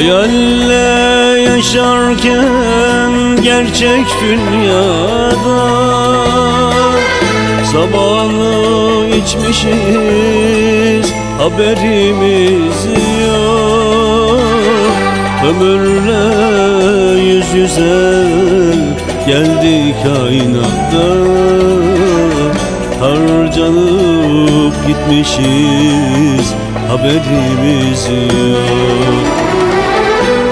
Hayalle yaşarken gerçek dünyada Zamanı içmişiz haberimiz yok. Ömürle yüz yüze geldik aynada Harcanıp gitmişiz haberimiz yok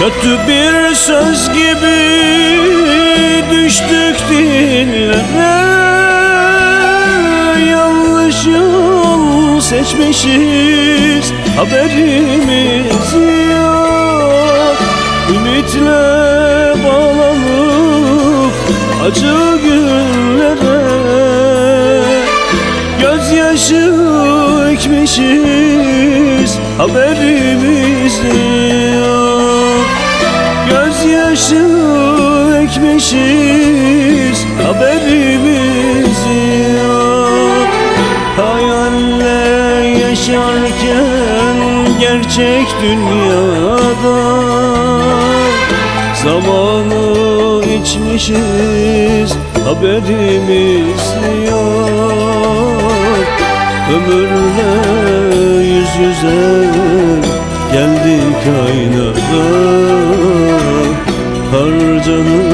Kötü bir söz gibi düştük dillere Yanlış yol seçmişiz haberimiz yok. Ümitle bağlanıp acı günlere. Gözyaşı ekmişiz haberimiz ekmişiz haberimiz yok. Hayalle yaşarken gerçek dünyada Zamanı içmişiz haberimiz yok. Ömürle yüz yüze geldik aynada Harcanıp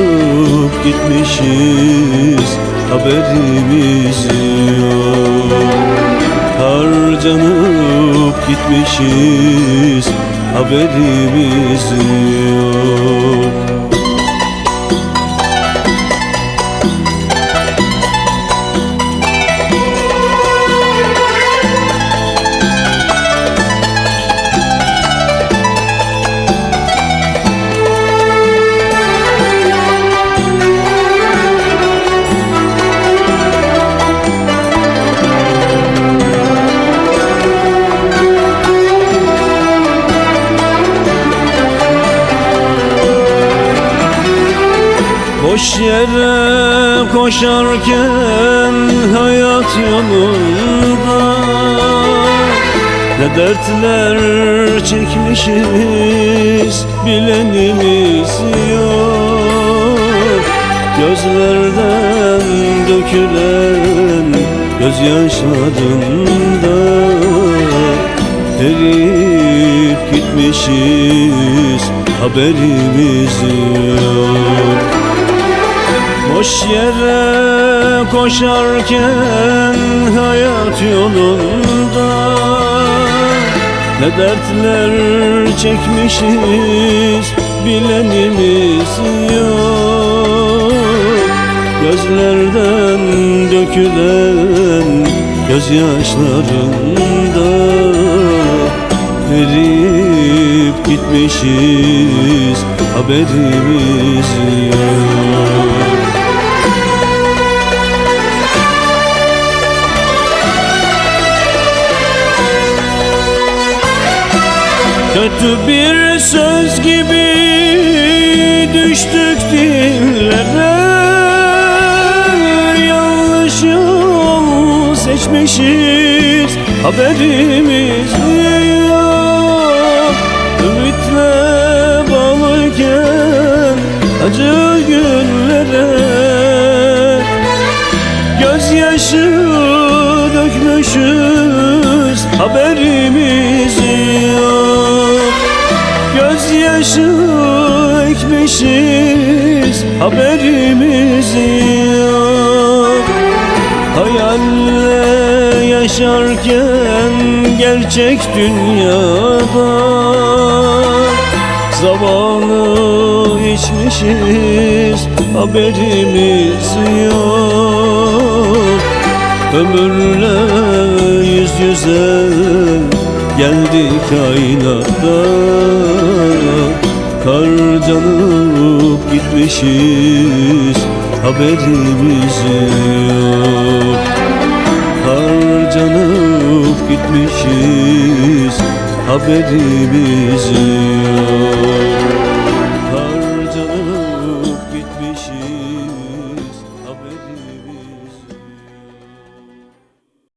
gitmişiz haberimiz yok. Harcanıp gitmişiz haberimiz yok Boş yere koşarken hayat yolunda. Ne dertler çekmişiz bilenimiz yok. Gözlerden dökülen gözyaşlarında Eriyip gitmişiz haberimiz yok Boş yere koşarken hayat yolunda Ne dertler çekmişiz bilenimiz yok. Gözlerden dökülen gözyaşlarında Eriyip gitmişiz haberimiz yok Kötü bir söz gibi düştük dillere. Yanlış yol seçmişiz haberimiz yok. Ümitle bağlıyken acı günlere. Gözyaşı dökmüşüz haberimiz Gözyaşı ekmişiz haberimiz yok. Hayalle yaşarken gerçek dünyada Zamanı içmişiz haberimiz yok. Ömürle yüz yüze geldik kainata Harcanıp gitmişiz haberimiz yok. Harcanıp gitmişiz haberimiz yok